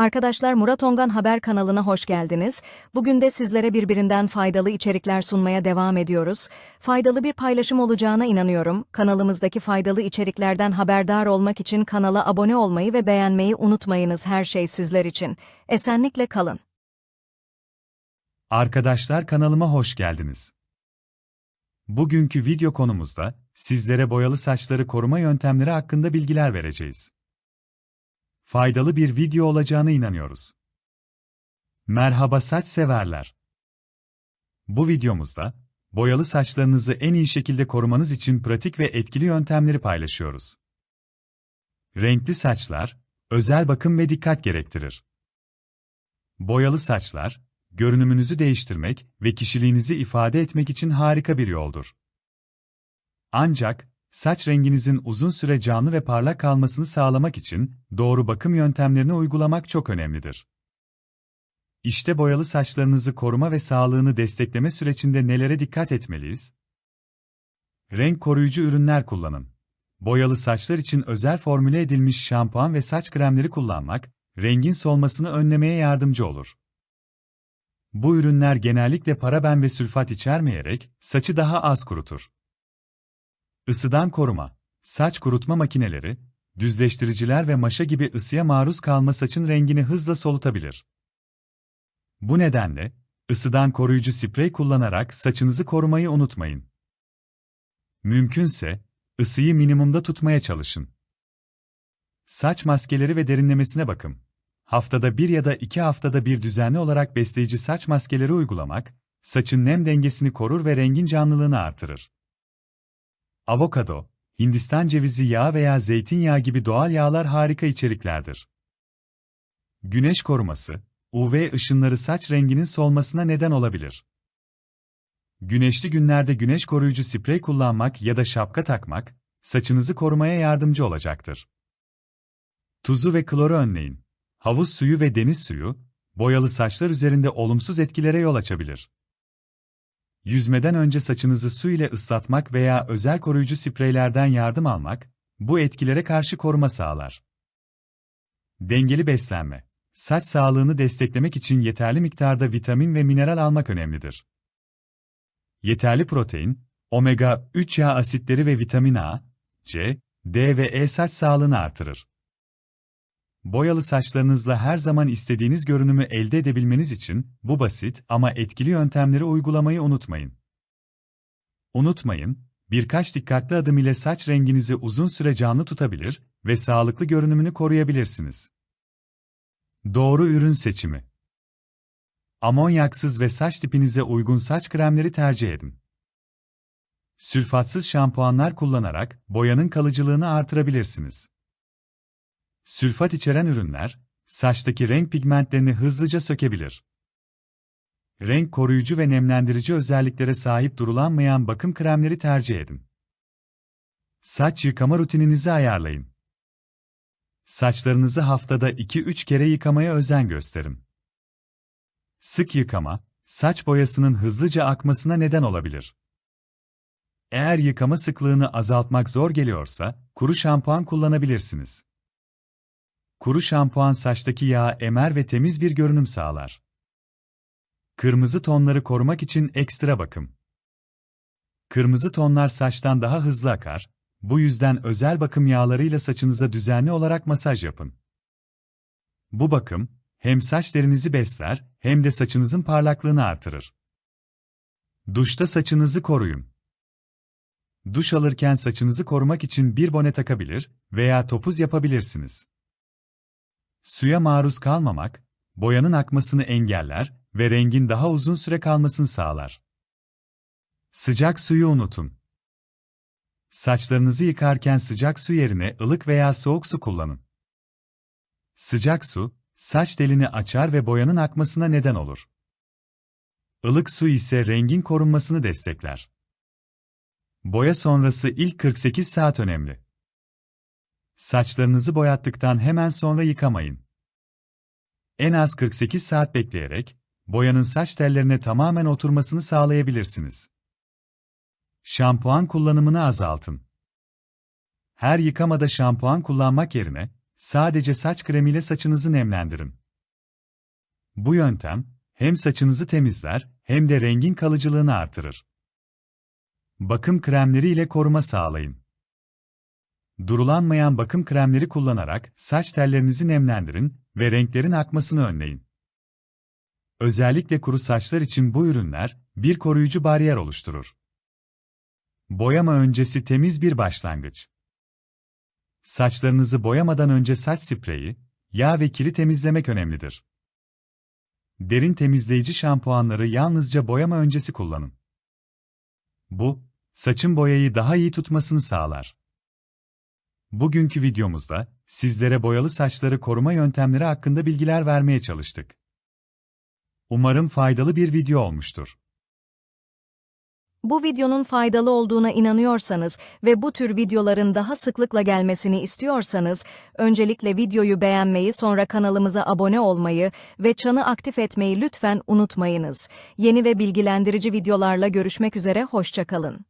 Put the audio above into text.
Arkadaşlar Murat Ongan Haber kanalına hoş geldiniz. Bugün de sizlere birbirinden faydalı içerikler sunmaya devam ediyoruz. Faydalı bir paylaşım olacağına inanıyorum. Kanalımızdaki faydalı içeriklerden haberdar olmak için kanala abone olmayı ve beğenmeyi unutmayınız her şey sizler için. Esenlikle kalın. Arkadaşlar kanalıma hoş geldiniz. Bugünkü video konumuzda sizlere boyalı saçları koruma yöntemleri hakkında bilgiler vereceğiz. Faydalı bir video olacağına inanıyoruz. Merhaba saç severler. Bu videomuzda boyalı saçlarınızı en iyi şekilde korumanız için pratik ve etkili yöntemleri paylaşıyoruz. Renkli saçlar özel bakım ve dikkat gerektirir. Boyalı saçlar görünümünüzü değiştirmek ve kişiliğinizi ifade etmek için harika bir yoldur. Ancak, saç renginizin uzun süre canlı ve parlak kalmasını sağlamak için doğru bakım yöntemlerini uygulamak çok önemlidir. İşte boyalı saçlarınızı koruma ve sağlığını destekleme sürecinde nelere dikkat etmeliyiz? Renk koruyucu ürünler kullanın. Boyalı saçlar için özel formüle edilmiş şampuan ve saç kremleri kullanmak, rengin solmasını önlemeye yardımcı olur. Bu ürünler genellikle paraben ve sülfat içermeyerek saçı daha az kurutur. Isıdan koruma, saç kurutma makineleri, düzleştiriciler ve maşa gibi ısıya maruz kalma saçın rengini hızla solutabilir. Bu nedenle, ısıdan koruyucu sprey kullanarak saçınızı korumayı unutmayın. Mümkünse, ısıyı minimumda tutmaya çalışın. Saç maskeleri ve derinlemesine bakın. Haftada bir ya da iki haftada bir düzenli olarak besleyici saç maskeleri uygulamak, saçın nem dengesini korur ve rengin canlılığını artırır. Avokado, Hindistan cevizi yağı veya zeytinyağı gibi doğal yağlar harika içeriklerdir. Güneş koruması, UV ışınları saç renginin solmasına neden olabilir. Güneşli günlerde güneş koruyucu sprey kullanmak ya da şapka takmak, saçınızı korumaya yardımcı olacaktır. Tuzu ve kloru önleyin. Havuz suyu ve deniz suyu, boyalı saçlar üzerinde olumsuz etkilere yol açabilir. Yüzmeden önce saçınızı su ile ıslatmak veya özel koruyucu spreylerden yardım almak, bu etkilere karşı koruma sağlar. Dengeli beslenme. Saç sağlığını desteklemek için yeterli miktarda vitamin ve mineral almak önemlidir. Yeterli protein, omega 3 yağ asitleri ve vitamin A, C, D ve E saç sağlığını artırır. Boyalı saçlarınızla her zaman istediğiniz görünümü elde edebilmeniz için bu basit ama etkili yöntemleri uygulamayı unutmayın. Unutmayın, birkaç dikkatli adım ile saç renginizi uzun süre canlı tutabilir ve sağlıklı görünümünü koruyabilirsiniz. Doğru ürün seçimi. Amonyaksız ve saç tipinize uygun saç kremleri tercih edin. Sülfatsız şampuanlar kullanarak boyanın kalıcılığını artırabilirsiniz. Sülfat içeren ürünler, saçtaki renk pigmentlerini hızlıca sökebilir. Renk koruyucu ve nemlendirici özelliklere sahip durulanmayan bakım kremleri tercih edin. Saç yıkama rutininizi ayarlayın. Saçlarınızı haftada 2-3 kere yıkamaya özen gösterin. Sık yıkama, saç boyasının hızlıca akmasına neden olabilir. Eğer yıkama sıklığını azaltmak zor geliyorsa, kuru şampuan kullanabilirsiniz. Kuru şampuan saçtaki yağı emer ve temiz bir görünüm sağlar. Kırmızı tonları korumak için ekstra bakım. Kırmızı tonlar saçtan daha hızlı akar, bu yüzden özel bakım yağlarıyla saçınıza düzenli olarak masaj yapın. Bu bakım, hem saç derinizi besler, hem de saçınızın parlaklığını artırır. Duşta saçınızı koruyun. Duş alırken saçınızı korumak için bir bone takabilir veya topuz yapabilirsiniz. Suya maruz kalmamak, boyanın akmasını engeller ve rengin daha uzun süre kalmasını sağlar. Sıcak suyu unutun. Saçlarınızı yıkarken sıcak su yerine ılık veya soğuk su kullanın. Sıcak su, saç delini açar ve boyanın akmasına neden olur. Ilık su ise rengin korunmasını destekler. Boya sonrası ilk 48 saat önemli. Saçlarınızı boyattıktan hemen sonra yıkamayın. En az 48 saat bekleyerek, boyanın saç tellerine tamamen oturmasını sağlayabilirsiniz. Şampuan kullanımını azaltın. Her yıkamada şampuan kullanmak yerine, sadece saç kremiyle saçınızı nemlendirin. Bu yöntem, hem saçınızı temizler, hem de rengin kalıcılığını artırır. Bakım kremleri ile koruma sağlayın. Durulanmayan bakım kremleri kullanarak saç tellerinizi nemlendirin ve renklerin akmasını önleyin. Özellikle kuru saçlar için bu ürünler bir koruyucu bariyer oluşturur. Boyama öncesi temiz bir başlangıç. Saçlarınızı boyamadan önce saç spreyi, yağ ve kiri temizlemek önemlidir. Derin temizleyici şampuanları yalnızca boyama öncesi kullanın. Bu, saçın boyayı daha iyi tutmasını sağlar. Bugünkü videomuzda sizlere boyalı saçları koruma yöntemleri hakkında bilgiler vermeye çalıştık. Umarım faydalı bir video olmuştur. Bu videonun faydalı olduğuna inanıyorsanız ve bu tür videoların daha sıklıkla gelmesini istiyorsanız, öncelikle videoyu beğenmeyi sonra kanalımıza abone olmayı ve çanı aktif etmeyi lütfen unutmayınız. Yeni ve bilgilendirici videolarla görüşmek üzere, hoşçakalın.